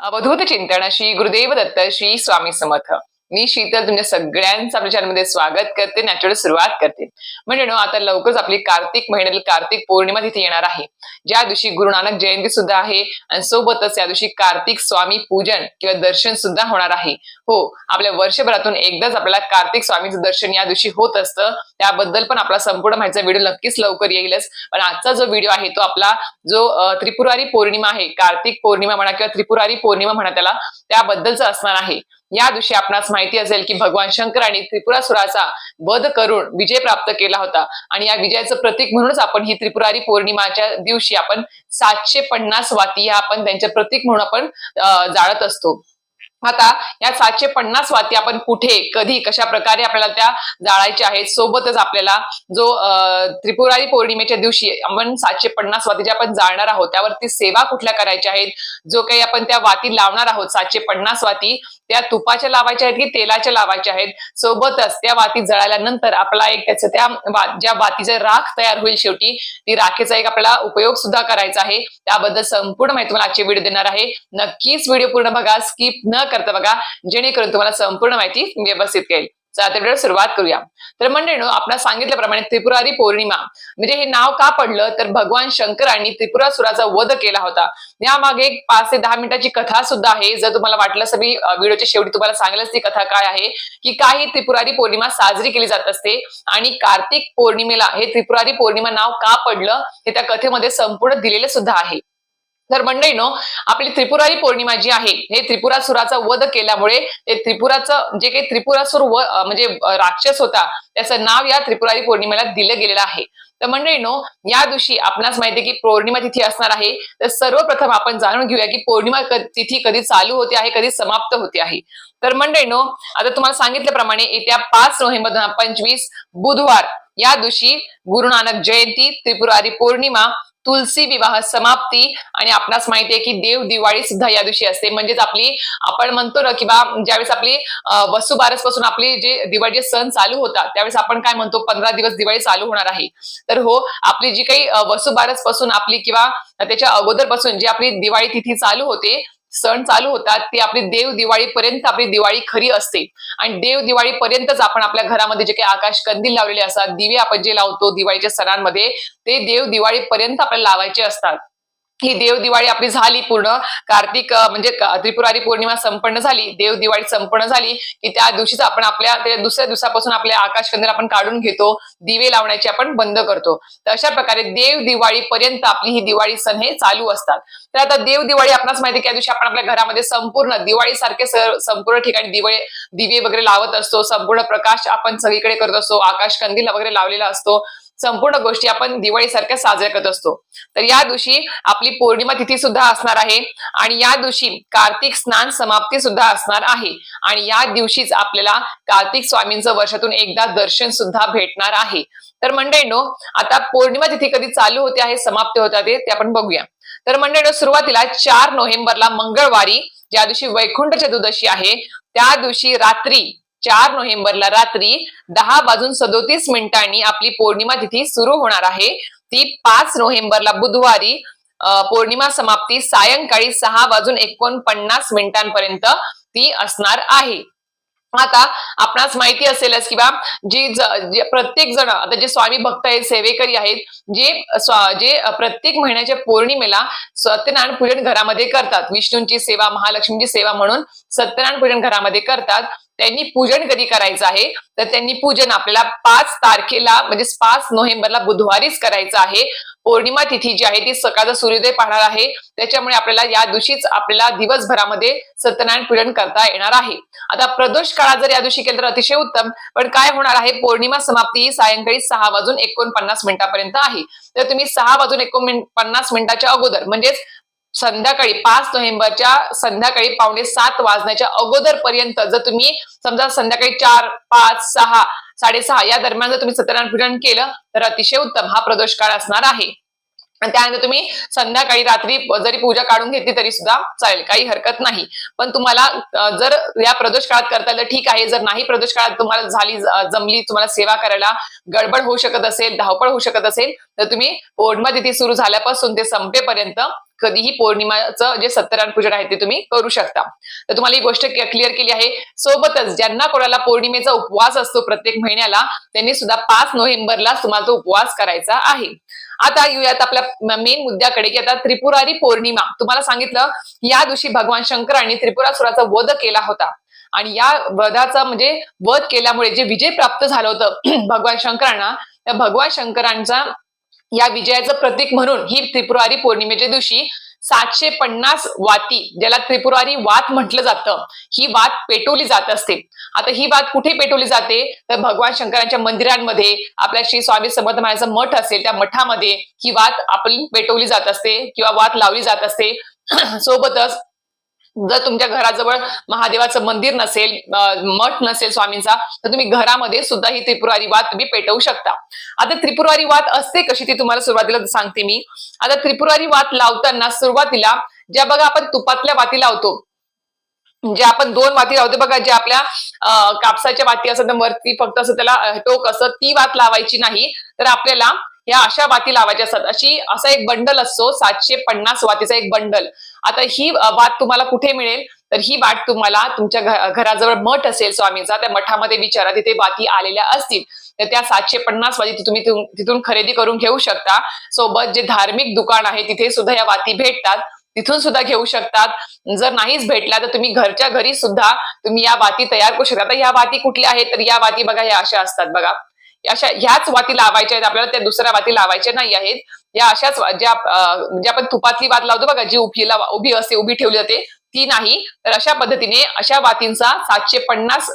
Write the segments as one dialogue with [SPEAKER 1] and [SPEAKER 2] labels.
[SPEAKER 1] अवधूत चिंतन श्री गुरुदेव दत्त श्री स्वामी समर्थ. मी शीतल तुमच्या सगळ्यांचं आपल्या चॅनलमध्ये स्वागत करते नॅचरल सुरुवात करते. म्हणजे आता लवकरच आपली कार्तिक महिन्यातील कार्तिक पौर्णिमा तिथे येणार आहे. ज्या दिवशी गुरु नानक जयंती सुद्धा आहे आणि सोबतच या दिवशी कार्तिक स्वामी पूजन किंवा दर्शन सुद्धा होणार आहे. हो आपल्या वर्षभरातून एकदाच आपल्याला कार्तिक स्वामीचं दर्शन या दिवशी होत असतं. त्याबद्दल पण आपला संपूर्ण माहितीचा व्हिडिओ नक्कीच लवकर येईलच. पण आजचा जो व्हिडिओ आहे तो आपला जो त्रिपुरारी पौर्णिमा आहे कार्तिक पौर्णिमा म्हणा किंवा त्रिपुरारी पौर्णिमा म्हणा त्याला त्याबद्दलचा असणार आहे. या दिवशी आपणास माहिती असेल की भगवान शंकराने त्रिपुरासुराचा वध करून विजय प्राप्त केला होता. आणि या विजयाचं प्रतीक म्हणूनच आपण ही त्रिपुरारी पौर्णिमाच्या दिवशी आपण सातशे पन्नास वाती या आपण त्यांचे प्रतीक म्हणून आपण जाळत असतो. आता या सातशे पन्नास वाती आपण कुठे कधी कशा प्रकारे आपल्याला त्या जाळायच्या आहेत सोबतच आपल्याला जो त्रिपुरारी पौर्णिमेच्या दिवशी आपण सातशे पन्नास वाती ज्या आपण जाळणार आहोत त्यावरती सेवा कुठल्या करायच्या आहेत जो काही आपण त्या वाती लावणार आहोत सातशे पन्नास वाती त्या तुपाच्या लावायच्या आहेत की तेलाच्या लावायच्या आहेत सोबतच त्या वाती जळाल्यानंतर आपला एक त्याचं त्या ज्या वातीचा राख तयार होईल शेवटी ती राखेचा एक आपल्याला उपयोग सुद्धा करायचा आहे. त्याबद्दल संपूर्ण माहिती मला आजची व्हिडिओ देणार आहे. नक्कीच व्हिडिओ पूर्ण बघा स्किप न करता बघा जेणेकरून तुम्हाला संपूर्ण माहिती व्यवस्थित कळेल चला व्हिडिओ सुरुवात करूया. तर मंडळीनो आपण सांगितल्याप्रमाणे त्रिपुरारी पौर्णिमा. म्हणजे हे नाव का पडलं? तर भगवान शंकरांनी त्रिपुरासुराचा वध केला होता. यामागे एक पाच ते दहा मिनिटाची कथा सुद्धा आहे. जर तुम्हाला वाटलं सगळी व्हिडिओच्या शेवटी तुम्हाला सांगेलच ती कथा काय आहे की काही त्रिपुरारी पौर्णिमा साजरी केली जात असते आणि कार्तिक पौर्णिमेला हे त्रिपुरारी पौर्णिमा नाव का पडलं हे त्या कथेमध्ये संपूर्ण दिलेलं सुद्धा आहे. तर मंडळीनो आपली त्रिपुरारी पौर्णिमा जी आहे हे त्रिपुरासुराचा वध केल्यामुळे ते त्रिपुराचं जे काही त्रिपुरासुर व म्हणजे राक्षस होता त्याचं नाव या त्रिपुरारी पौर्णिमेला दिलं गेलेलं आहे. तर मंडळीनो या दिवशी आपणास माहिती की पौर्णिमा तिथी असणार आहे. तर सर्वप्रथम आपण जाणून घेऊया की पौर्णिमा तिथी कधी चालू होते आहे कधी समाप्त होते आहे. तर मंडळीनो आता तुम्हाला सांगितल्याप्रमाणे येत्या पाच नोव्हेंबर दोन हजार पंचवीस बुधवार या दिवशी गुरु नानक जयंती त्रिपुरारी पौर्णिमा तुलसी विवाह समाप्ती आणि आपणास माहिती आहे की देव दिवाळी सुद्धा या दिवशी असते. म्हणजेच आपली आपण म्हणतो ना किंवा ज्यावेळेस आपली वसुबारसपासून आपली जे दिवाळीचे सण चालू होतात त्यावेळेस आपण काय म्हणतो पंधरा दिवस दिवाळी चालू होणार आहे. तर हो आपली जी काही वसुबारसपासून आपली किंवा त्याच्या अगोदरपासून जी आपली दिवाळी तिथी चालू होते सण चालू होतात ती आपली देव दिवाळीपर्यंत आपली दिवाळी खरी असते. आणि देव दिवाळीपर्यंतच आपण आपल्या घरामध्ये जे काही आकाश कंदील लावलेले असतात दिवे आपण जे लावतो दिवाळीच्या सणांमध्ये ते देव दिवाळीपर्यंत आपल्याला लावायचे असतात. ही देव दिवाळी आपली झाली पूर्ण. कार्तिक म्हणजे त्रिपुरारी पौर्णिमा संपन्न झाली देव दिवाळी संपन्न झाली की त्या दिवशीच आपण आपल्या त्या दुसऱ्या दिवसापासून आपल्या आकाश कंदील आपण काढून घेतो दिवे लावण्याची आपण बंद करतो. तर अशा प्रकारे देव दिवाळी पर्यंत आपली ही दिवाळी सण हे चालू असतात. तर आता देव दिवाळी आपणास माहिती की या दिवशी आपण आपल्या घरामध्ये संपूर्ण दिवाळी सारखे संपूर्ण ठिकाणी दिवे दिवे वगैरे लावत असतो संपूर्ण प्रकाश आपण सगळीकडे करत असतो आकाश कंदील वगैरे लावलेला असतो. संपूर्ण गोष्टी आपण दिवाळीसारख्या साजऱ्या करत असतो. तर या दिवशी आपली पौर्णिमा तिथी सुद्धा असणार आहे आणि या दिवशी कार्तिक स्नान समाप्ती सुद्धा असणार आहे. आणि या दिवशीच आपल्याला कार्तिक स्वामींचं वर्षातून एकदा दर्शन सुद्धा भेटणार आहे. तर मंडळीनो आता पौर्णिमा तिथी कधी चालू होते आहे समाप्त होत आहे ते आपण बघूया. तर मंडळीनो सुरुवातीला चार नोव्हेंबरला मंगळवारी ज्या दिवशी वैकुंठ चतुर्दशी आहे त्या दिवशी रात्री चार नोव्हेंबरला रात्री दहा वाजून सदोतीस मिनिटांनी आपली पौर्णिमा तिथी सुरू होणार आहे. ती पाच नोव्हेंबरला बुधवारी पौर्णिमा समाप्ती सायंकाळी सहा वाजून एकोणपन्नास मिनिटांपर्यंत ती असणार आहे. आता आपणास माहिती असेलच किंवा जी जे प्रत्येक जण आता जे स्वामी भक्त आहेत सेवेकरी आहेत जे जे प्रत्येक महिन्याच्या पौर्णिमेला सत्यनारायण पूजन घरामध्ये करतात. विष्णूंची सेवा महालक्ष्मीची सेवा म्हणून सत्यनारायण पूजन घरामध्ये करतात. त्यांनी पूजन कधी करायचं आहे? तर त्यांनी पूजन आपल्याला पाच तारखेला म्हणजे पाच नोव्हेंबरला बुधवारीच करायचं आहे. पौर्णिमा तिथी जी आहे ती सकाळचा सूर्योदय पाहणार आहे. त्याच्यामुळे आपल्याला या दिवशीच आपल्याला दिवसभरामध्ये सत्यनारायण पूजन करता येणार आहे. आता प्रदोष काळात जर या दिवशी केलं तर अतिशय उत्तम पण काय होणार आहे? पौर्णिमा समाप्ती सायंकाळी सहा वाजून एकोणपन्नास मिनिटापर्यंत आहे. तर तुम्ही सहा वाजून एकोणपन्नास मिनिटाच्या अगोदर म्हणजेच संध्याकाळी पाच नोव्हेंबरच्या संध्याकाळी पावणे सात वाजण्याच्या अगोदर पर्यंत जर तुम्ही समजा संध्याकाळी चार पाच सहा साडेसहा या दरम्यान जर तुम्ही सत्यनारायण पूजन केलं तर अतिशय उत्तम हा प्रदोष काळ असणार आहे. आणि त्यानंतर तुम्ही संध्याकाळी रात्री जरी पूजा काढून घेतली तरी सुद्धा चालेल काही हरकत नाही. पण तुम्हाला जर या प्रदोष काळात करता आलं ठीक आहे. जर नाही प्रदोष काळात तुम्हाला झाली जमली तुम्हाला सेवा करायला गडबड होऊ शकत असेल धावपळ होऊ शकत असेल तर तुम्ही पौर्णिमा तिथी सुरू झाल्यापासून ते संपेपर्यंत कधीही पौर्णिमाचं जे सत्यनारायण पूजन आहे ते तुम्ही करू शकता. तर तुम्हाला ही गोष्ट क्लिअर केली आहे. सोबतच ज्यांना कोणाला पौर्णिमेचा उपवास असतो प्रत्येक महिन्याला त्यांनी सुद्धा पाच नोव्हेंबरला तुम्हाला तो उपवास करायचा आहे. आता येऊयात आपल्या मेन मुद्द्याकडे की आता त्रिपुरारी पौर्णिमा. तुम्हाला सांगितलं या दिवशी भगवान शंकरांनी त्रिपुरासुराचा वध केला होता. आणि या वधाचा म्हणजे वध केल्यामुळे जे विजय प्राप्त झालं होतं भगवान शंकरांना त्या भगवान शंकरांचा या विजयाचं प्रतीक म्हणून ही त्रिपुरारी पौर्णिमेच्या दिवशी सातशे पन्नास वाती ज्याला त्रिपुरारी वात म्हटलं जातं ही वात पेटवली जात असते. आता ही वात कुठे पेटवली जाते? तर भगवान शंकरांच्या मंदिरांमध्ये आपल्या श्री स्वामी समर्थ महाराजांचा मठ असेल त्या मठामध्ये ही वात आपली पेटवली जात असते किंवा वात लावली जात असते. सोबतच जर तुमच्या घराजवळ महादेवाचं मंदिर नसेल मठ नसेल स्वामींचा तर तुम्ही घरामध्ये सुद्धा ही त्रिपुरारी वात तुम्ही पेटवू शकता. आता त्रिपुरारी वात असते कशी ती तुम्हाला सुरुवातीला सांगते मी. आता त्रिपुरारी वात लावताना सुरुवातीला ज्या बघा आपण तुपातल्या वाती लावतो. जे आपण दोन वाती लावतो बघा जे आपल्या कापसाच्या वाती असतात वरती फक्त असं त्याला टोक असं ती वात लावायची नाही तर आपल्याला या अशा वाती लावायच्या असतात. अशी असा एक बंडल असतो सातशे पन्नास वातीचा एक बंडल आता ही वाट तुम्हाला कुठे मिळेल? तर ही वाट तुम्हाला तुमच्या घराजवळ मठ असेल स्वामीचा त्या मठामध्ये विचारा तिथे वाती आलेल्या असतील. तर त्या सातशे पन्नास वाती तुम्ही तिथून खरेदी करून घेऊ शकता. सोबत जे धार्मिक दुकान आहे तिथे सुद्धा या वाती भेटतात. तिथून सुद्धा घेऊ शकतात. जर नाहीच भेटला तर तुम्ही घरच्या घरी सुद्धा तुम्ही या वाती तयार करू शकता. आता या वाती कुठल्या आहेत? तर या वाती बघा या अशा असतात बघा. अशा ह्याच वाती लावायच्या आहेत. आपल्याला त्या दुसऱ्या वाती लावायच्या नाही आहेत. या अशाच ज्या म्हणजे आपण तुपातली वात लावतो बघा जी उभीला उभी असते उभी ठेवली जाते ती नाही. तर अशा पद्धतीने अशा वातींचा सातशे पन्नास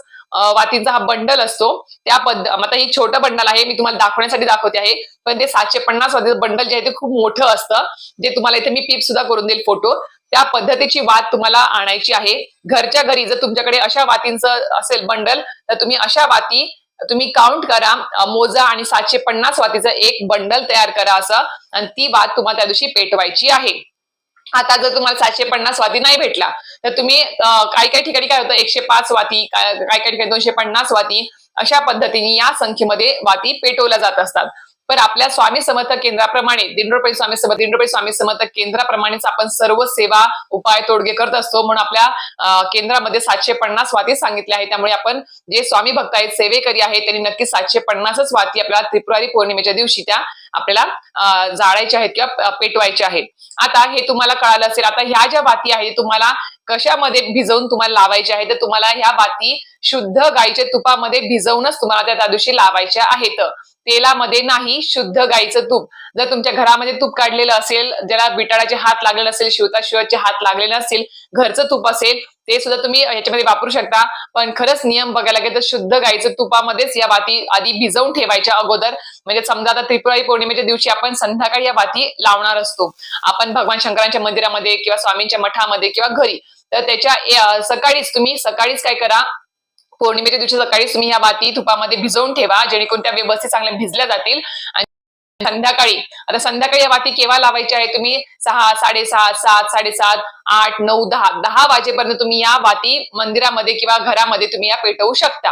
[SPEAKER 1] वातींचा हा बंडल असतो. त्या पद्ध आता हे छोटं बंडल आहे मी तुम्हाला दाखवण्यासाठी दाखवते आहे. पण ते सातशे पन्नास वातीचं बंडल जे आहे ते खूप मोठं असतं. जे तुम्हाला इथे मी पीप सुद्धा करून देईल फोटो. त्या पद्धतीची वात तुम्हाला आणायची आहे. घरच्या घरी जर तुमच्याकडे अशा वातींचं असेल बंडल तर तुम्ही अशा वाती तुम्ही काउंट करा. मोजा आणि सातशे पन्नास वातीचं एक बंडल तयार करा असं. आणि ती वात तुम्हाला त्या दिवशी पेटवायची आहे. आता जर तुम्हाला सातशे पन्नास वाती नाही भेटला तर तुम्ही काही काही ठिकाणी काय होतं? एकशे पाच वाती काय काही ठिकाणी दोनशे पन्नास वाती अशा पद्धतीने या संख्येमध्ये वाती पेटवल्या जात असतात. पण आपल्या स्वामी समर्थ केंद्राप्रमाणे दिंडोरपै स्वामी समर्थ दिंडोरपै स्वामी समर्थ केंद्राप्रमाणेच आपण सर्व सेवा उपाय तोडगे करत असतो. म्हणून आपल्या केंद्रामध्ये सातशे पन्नास वाती सांगितल्या आहेत त्यामुळे आपण जे स्वामी भक्त आहेत सेवेकरी आहेत त्यांनी नक्की सातशे पन्नासच वाती आपल्याला त्रिपुरारी पौर्णिमेच्या दिवशी त्या आपल्याला जाळायच्या आहेत किंवा पेटवायच्या आहेत. आता हे तुम्हाला कळालं असेल. आता ह्या ज्या वाती आहेत तुम्हाला कशामध्ये भिजवून तुम्हाला लावायचे आहेत तर तुम्हाला ह्या बाती शुद्ध गायीच्या तुपामध्ये भिजवूनच तुम्हाला त्या दिवशी लावायच्या आहेत. तेलामध्ये नाही शुद्ध गाईचं तूप. जर तुमच्या घरामध्ये तूप काढलेलं असेल ज्याला बिटाळाचे हात लागले असेल शिवता शिवाचे हात लागलेले असतील घरचं तूप असेल ते सुद्धा तुम्ही याच्यामध्ये वापरू शकता. पण खरंच नियम बघायला गेलं तर शुद्ध गाईचं तुपामध्येच या बाती आधी भिजवून ठेवायच्या अगोदर. म्हणजे समजा आता त्रिपुरारी पौर्णिमेच्या दिवशी आपण संध्याकाळी या बाती लावणार असतो. आपण भगवान शंकरांच्या मंदिरामध्ये किंवा स्वामींच्या मठामध्ये किंवा घरी तर त्याच्या सकाळीच तुम्ही सकाळीच काय करा पौर्णिमेच्या दिवशी सकाळीच तुम्ही ह्या वाती तुपामध्ये भिजवून ठेवा जेणेकरून त्या व्यवस्थित चांगल्या भिजल्या जातील आणि संध्याकाळी. आता संध्याकाळी या वाती केव्हा लावायची आहे तुम्ही? सहा साडेसात सात साडेसात आठ नऊ दहा. दहा वाजेपर्यंत तुम्ही या वाती मंदिरामध्ये किंवा घरामध्ये तुम्ही या पेटवू शकता.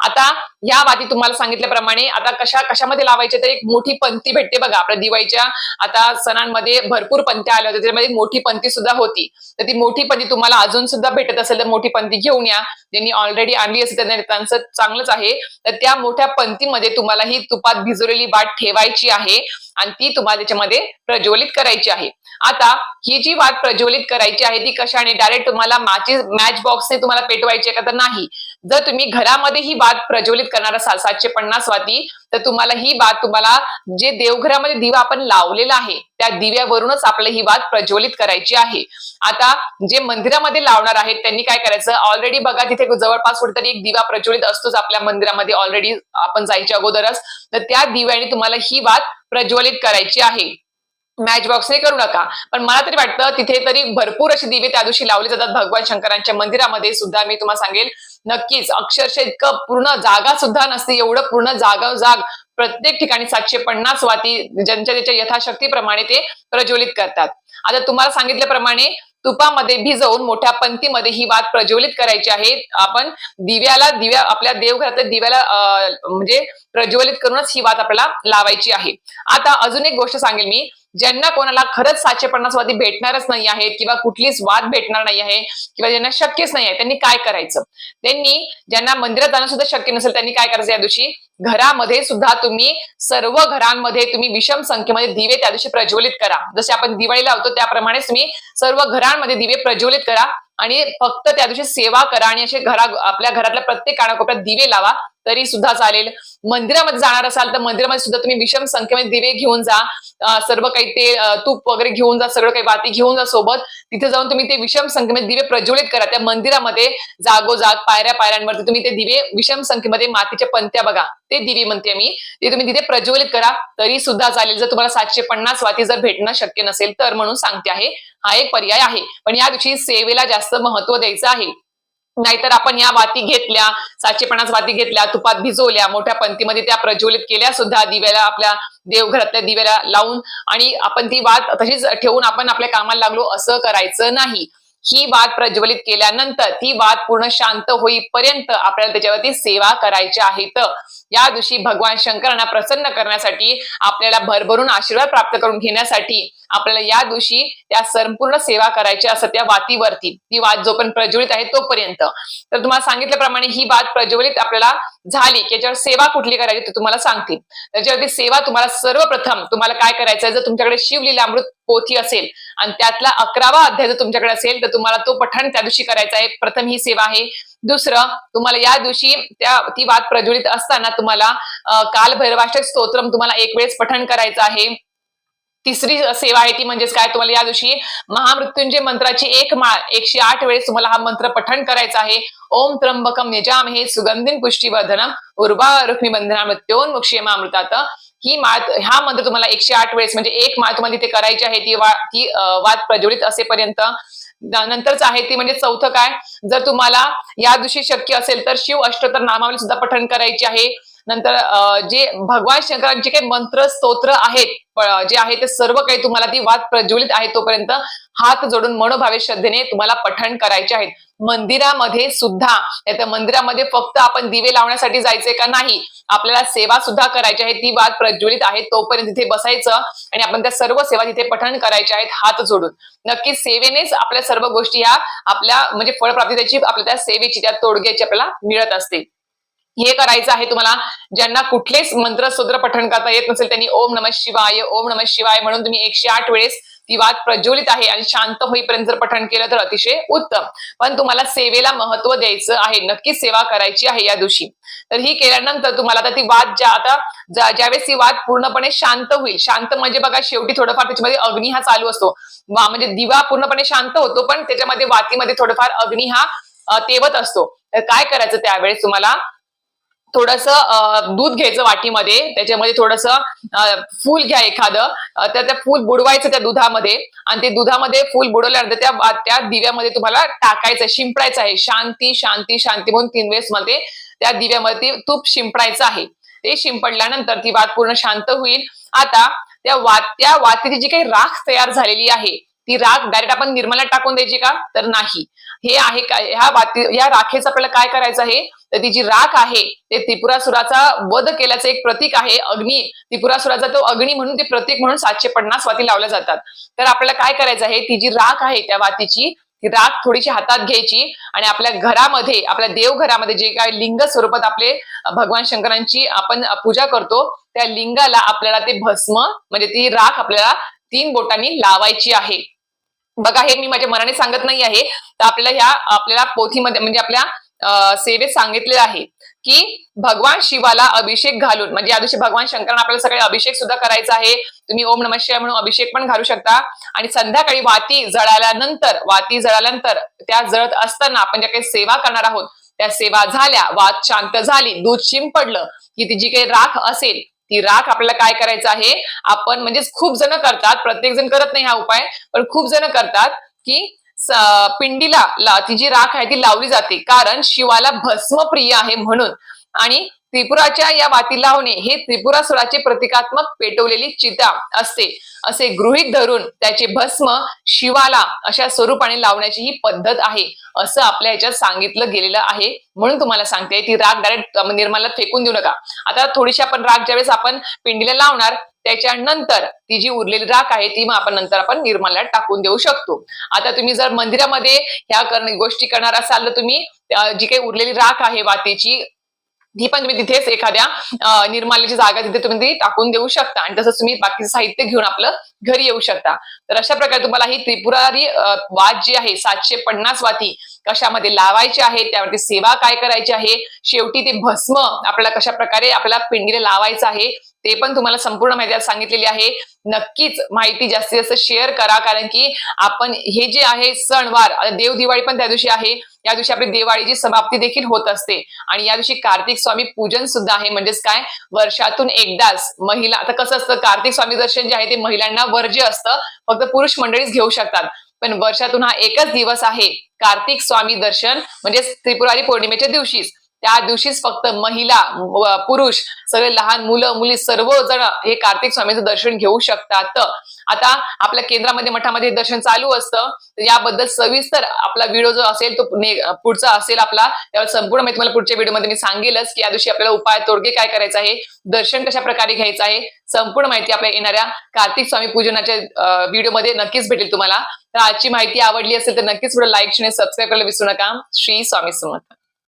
[SPEAKER 1] आता या वाती तुम्हाला सांगितल्याप्रमाणे आता कशा कशामध्ये लावायच्या तर एक मोठी पंथी भेटते बघा. आपल्या दिवाळीच्या आता सणांमध्ये भरपूर पंथ्या आल्या होत्या. त्याच्यामध्ये मोठी पंथी सुद्धा होती. तर ती मोठी पंथी तुम्हाला अजून सुद्धा भेटत असेल तर मोठी पंथी घेऊन या. ज्यांनी ऑलरेडी आणली असेल त्यांना त्यांचं चांगलंच आहे. तर त्या मोठ्या पंथीमध्ये तुम्हाला ही तुपात भिजवलेली वाट ठेवायची आहे. आणि ती तुम्हाला त्याच्यामध्ये प्रज्वलित करायची आहे. आता ही जी वाद प्रज्वलित करायची आहे ती कशाने? डायरेक्ट तुम्हाला मॅचेस मॅच बॉक्सने तुम्हाला पेटवायची का? तर नाही. जर तुम्ही घरामध्ये ही वात प्रज्वलित करणार असाल सातशे पन्नास वाती तर तुम्हाला ही वाद तुम्हाला जे देवघरामध्ये दिवा आपण लावलेला आहे त्या दिव्यावरूनच आपल्याला ही वात प्रज्वलित करायची आहे. आता जे मंदिरामध्ये लावणार आहेत त्यांनी काय करायचं? ऑलरेडी बघा तिथे जवळपास कुठेतरी एक दिवा प्रज्वलित असतोच आपल्या मंदिरामध्ये. ऑलरेडी आपण जायच्या अगोदरच. तर त्या दिव्याने तुम्हाला ही वाद प्रज्वलित करायची आहे. मॅच बॉक्सने करू नका. पण मला तरी वाटतं तिथे तरी भरपूर अशी दिवे त्या दिवशी लावले जातात. भगवान शंकरांच्या मंदिरामध्ये सुद्धा मी तुम्हाला सांगेल नक्कीच अक्षरशः इतकं पूर्ण जागा सुद्धा नसते. एवढं पूर्ण जागा जाग प्रत्येक ठिकाणी सातशे पन्नास वाती ज्यांच्या त्याच्या यथाशक्तीप्रमाणे ते प्रज्वलित करतात. आता तुम्हाला सांगितल्याप्रमाणे तुपामध्ये भिजवून मोठ्या पंक्तीमध्ये ही वात प्रज्वलित करायची आहे. आपण दिव्याला दिव्या आपल्या देवघरातल्या दिव्याला म्हणजे प्रज्वलित करूनच ही वात आपल्याला लावायची आहे. आता अजून एक गोष्ट सांगेल मी. ज्यांना कोणाला खरंच सातशे पन्नास भेटणारच नाही आहेत किंवा कुठलीच वाद भेटणार नाही आहे किंवा ज्यांना शक्यच नाही आहे त्यांनी काय करायचं? त्यांनी ज्यांना मंदिरात जाणं सुद्धा शक्य नसेल त्यांनी काय करायचं या दिवशी? घरामध्ये सुद्धा तुम्ही सर्व घरांमध्ये तुम्ही विषम संख्येमध्ये दिवे त्या दिवशी प्रज्वलित करा. जसे आपण दिवाळी लावतो त्याप्रमाणेच तुम्ही सर्व घरांमध्ये दिवे प्रज्वलित करा आणि फक्त त्या दिवशी सेवा करा आणि असे घरा आपल्या घरातल्या प्रत्येक कानाकोपऱ्यात दिवे लावा. तरी सुद्धा चालेल. मंदिरामध्ये जाणार असाल तर मंदिरामध्ये सुद्धा तुम्ही विषम संख्येमध्ये दिवे घेऊन जा. सर्व काही ते तूप वगैरे घेऊन जा सगळं काही वाती घेऊन जा सोबत. तिथे जाऊन तुम्ही ते विषम संख्येमध्ये दिवे प्रज्वलित करा. त्या मंदिरामध्ये जागोजाग पायऱ्या पायऱ्यांवरती तुम्ही ते दिवे विषम संख्येमध्ये मातीच्या पंत्या बघा. ते दिवे म्हणते मी. ते तुम्ही तिथे प्रज्वलित करा. तरी सुद्धा चालेल. जर तुम्हाला सातशे पन्नास वाती जर भेटणं शक्य नसेल तर म्हणून सांगते आहे. हा एक पर्याय आहे. पण या दिवशी सेवेला जास्त महत्त्व द्यायचं आहे. नाहीतर आपण या वाती घेतल्या सातशे पन्नास वाती घेतल्या तुपात भिजवल्या मोठ्या पंक्तीमध्ये त्या प्रज्वलित केल्या सुद्धा दिव्याला आपल्या देवघरातल्या दिव्याला लावून. आणि आपण ती वात तशीच ठेवून आपण आपल्या कामाला लागलो असं करायचं नाही. ही वात प्रज्वलित केल्यानंतर ती वात पूर्ण शांत होईपर्यंत आपल्याला त्याच्यावरती सेवा करायची आहेत. या दिवशी भगवान शंकरांना प्रसन्न करण्यासाठी आपल्याला भरभरून आशीर्वाद प्राप्त करून घेण्यासाठी आपल्याला या दिवशी त्या संपूर्ण सेवा करायची असतात त्या वातीवरती ती वात जोपर्यंत प्रज्वलित आहे तोपर्यंत. तर तुम्हाला सांगितल्याप्रमाणे ही वात प्रज्वलित आपल्याला झाली की याच्यावर सेवा कुठली करायची ते तुम्हाला सांगतील. त्याच्यावरती सेवा तुम्हाला सर्वप्रथम तुम्हाला काय करायचं आहे जर तुमच्याकडे शिवलीलामृत पोथी असेल आणि त्यातला अकरावा अध्याय जर तुमच्याकडे असेल तर तुम्हाला तो पठण त्या दिवशी करायचा आहे प्रथम ही सेवा आहे. दुसरं तुम्हाला या दिवशी त्या ती वाद प्रज्वलित असताना तुम्हाला अं, काल भैरवाष्टक स्तोत्रम तुम्हाला एक वेळेस पठण करायचं आहे. तिसरी सेवा आहे ती म्हणजेच काय? तुम्हाला या दिवशी महामृत्युंजय मंत्राची एक माळ एकशे आठ वेळेस तुम्हाला हा मंत्र पठण करायचा आहे. ओम त्र्यंबकम यजामहे सुगंधीन पुष्टीवर्धनम उर्वा रुक्मी बंधना मृत्योन्मुक्षेमामृतात ही माळ हा मंत्र तुम्हाला एकशे आठ वेळेस म्हणजे एक माळ तुम्हाला तिथे करायची आहे ती वा ती वाद प्रज्वलित असेपर्यंत. नंतरच आहे ती म्हणजे चौथं काय? जर तुम्हाला या दिवशी शक्य असेल तर शिव अष्टोत्तर नामावली सुद्धा पठण करायची आहे. नंतर जे भगवान शंकरांचे काही मंत्र स्तोत्र आहेत जे आहे ते सर्व काही तुम्हाला ती वाद प्रज्वलित आहे तोपर्यंत हात जोडून मनोभावे श्रद्धेने तुम्हाला पठण करायचे आहेत. मंदिरामध्ये सुद्धा त्या मंदिरामध्ये फक्त आपण दिवे लावण्यासाठी जायचे का नाही आपल्याला सेवा सुद्धा करायची आहे ती वाद प्रज्वलित आहे तोपर्यंत तिथे बसायचं आणि आपण त्या सर्व सेवा तिथे पठण करायच्या आहेत हात जोडून. नक्की सेवेनेच आपल्या सर्व गोष्टी ह्या आपल्या म्हणजे फळप्राप्ती त्याची आपल्या त्या सेवेची त्या तोडग्याची आपल्याला मिळत असते हे करायचं आहे तुम्हाला. ज्यांना कुठलेच मंत्र पठण करता येत नसेल त्यांनी ओम नम शिवाय ओम नम शिवाय म्हणून तुम्ही एकशे आठ वेळेस ती वाद प्रज्वलित आहे आणि शांत होईपर्यंत जर पठण केलं तर अतिशय उत्तम. पण तुम्हाला सेवेला महत्त्व द्यायचं आहे. नक्कीच सेवा करायची आहे या दिवशी. तर ही केल्यानंतर तुम्हाला आता ती वाद ज्या आता ज्यावेळेस ती वाद पूर्णपणे शांत होईल शांत म्हणजे बघा शेवटी थोडंफार त्याच्यामध्ये अग्नी हा चालू असतो. म्हणजे दिवा पूर्णपणे शांत होतो पण त्याच्यामध्ये वातीमध्ये थोडंफार अग्नी हा तेवत असतो. तर काय करायचं त्यावेळेस तुम्हाला? थोडस दूध घ्यायचं वाटीमध्ये त्याच्यामध्ये थोडस फूल घ्या एखादं. तर त्या फूल बुडवायचं त्या दुधामध्ये आणि ते दुधामध्ये फूल बुडवल्यानंतर त्या त्या दिव्यामध्ये तुम्हाला टाकायचं शिंपडायचं आहे. शांती शांती शांती म्हणून तीन वेळेस मध्ये त्या दिव्यामध्ये तूप शिंपडायचं आहे. ते शिंपडल्यानंतर ती वात पूर्ण शांत होईल. आता त्या वात त्या वातीची जी काही राख तयार झालेली आहे ती राख डायरेक्ट आपण निर्मला टाकून द्यायची का? तर नाही. हे आहे काय? ह्या बाती या राखेचं आपल्याला काय करायचं आहे? तर ती जी राख आहे ते त्रिपुरासुराचा वध केल्याचं एक प्रतीक आहे अग्नी. त्रिपुरासुराचा तो अग्नी म्हणून ते प्रतीक म्हणून सातशे पन्नास वाती लावल्या जातात. तर आपल्याला काय करायचं आहे? ती जी राख आहे त्या वातीची ती राख थोडीशी हातात घ्यायची आणि आपल्या घरामध्ये आपल्या देवघरामध्ये जे काय लिंग स्वरूपात आपले भगवान शंकरांची आपण पूजा करतो त्या लिंगाला आपल्याला ते भस्म म्हणजे ती राख आपल्याला तीन बोटांनी लावायची आहे. बघा हे मी माझ्या मनाने सांगत नाही आहे. तर आपल्याला ह्या आपल्याला पोथीमध्ये म्हणजे आपल्या सेवेत सांगितलेलं आहे की भगवान शिवाला अभिषेक घालून म्हणजे या दिवशी भगवान शंकरांना आपल्याला सगळे अभिषेक सुद्धा करायचा आहे. तुम्ही ओम नमः शिवाय म्हणून अभिषेक पण घालू शकता. आणि संध्याकाळी वाती जळाल्यानंतर वाती जळाल्यानंतर त्या जळत असताना आपण ज्या काही सेवा करणार आहोत त्या सेवा झाल्या वात शांत झाली दूध शिंपडलं की ती जी काही राख असेल ती राख आपल्याला काय करायचं आहे? आपण म्हणजे खूप जण करतात प्रत्येक जण करत नाही हा उपाय पण खूप जण करतात की पिंडीला ला- ती जी राख आहे ती लावली जाते. कारण शिवाला भस्म प्रिय आहे म्हणून. आणि त्रिपुराच्या या वाती लावणे हे त्रिपुरासुराचे प्रतिकात्मक पेटवलेली चिता असते. असे गृहीत धरून त्याचे भस्म शिवाला अशा स्वरूपाने लावण्याची ही पद्धत आहे. असं आपल्या याच्यात सांगितलं गेलेलं आहे. म्हणून तुम्हाला सांगते ती राग डायरेक्ट निर्माला फेकून देऊ नका. आता थोडीशी आपण राग ज्यावेळेस आपण पिंडीला लावणार त्याच्यानंतर ती जी उरलेली राख आहे ती मग आपण नंतर आपण निर्माल्यात टाकून देऊ शकतो. आता तुम्ही जर मंदिरामध्ये ह्या करण- गोष्टी करणार असाल तर तुम्ही जी काही उरलेली राख आहे वातीची ही पण तुम्ही तिथेच एखाद्या निर्माल्याची जागा तिथे तुम्ही ती टाकून देऊ शकता. आणि तसंच तुम्ही बाकीचं साहित्य घेऊन आपलं घरी येऊ शकता. तर अशा प्रकारे तुम्हाला ही त्रिपुरारी वाद जी आहे सातशे पन्नास वाती कशामध्ये लावायची आहे त्यावरती सेवा काय करायची आहे शेवटी ते भस्म आपल्याला कशा प्रकारे आपल्याला पिंडीला लावायचं आहे ते पण तुम्हाला संपूर्ण माहिती सांगितलेली आहे. नक्कीच माहिती जास्तीत जास्त शेअर करा कारण की आपण हे जे आहे सणवार देव दिवाळी पण त्या दिवशी आहे. या दिवशी आपली दिवाळीची समाप्ती देखील होत असते. आणि या दिवशी कार्तिक स्वामी पूजन सुद्धा आहे. म्हणजेच काय? वर्षातून एकदाच महिला आता कसं असतं कार्तिक स्वामी दर्शन जे आहे ते महिलांना वर्ज्य असतं फक्त पुरुष मंडळीच घेऊ शकतात. पण वर्षातून हा एकच दिवस आहे कार्तिक स्वामी दर्शन म्हणजे त्रिपुरारी पौर्णिमेच्या दिवशीच. त्या दिवशीच फक्त महिला पुरुष सगळे लहान मुलं मुली सर्वजण हे कार्तिक स्वामीचं दर्शन घेऊ शकतात. आता आपल्या केंद्रामध्ये मठामध्ये दर्शन चालू असतं. तर याबद्दल सविस्तर आपला व्हिडिओ जो असेल तो पुढचा असेल आपला. त्यावर संपूर्ण माहिती तुम्हाला पुढच्या व्हिडिओमध्ये मी सांगेलच की या दिवशी आपल्याला उपाय तोडगे काय करायचं आहे दर्शन कशा प्रकारे घ्यायचं आहे संपूर्ण माहिती आपल्या येणाऱ्या कार्तिक स्वामी पूजनाच्या व्हिडिओमध्ये नक्कीच भेटेल तुम्हाला. तर आजची माहिती आवडली असेल तर नक्कीच पुढे लाईक आणि सबस्क्राईब करायला विसरू नका. श्री स्वामी समर्थ.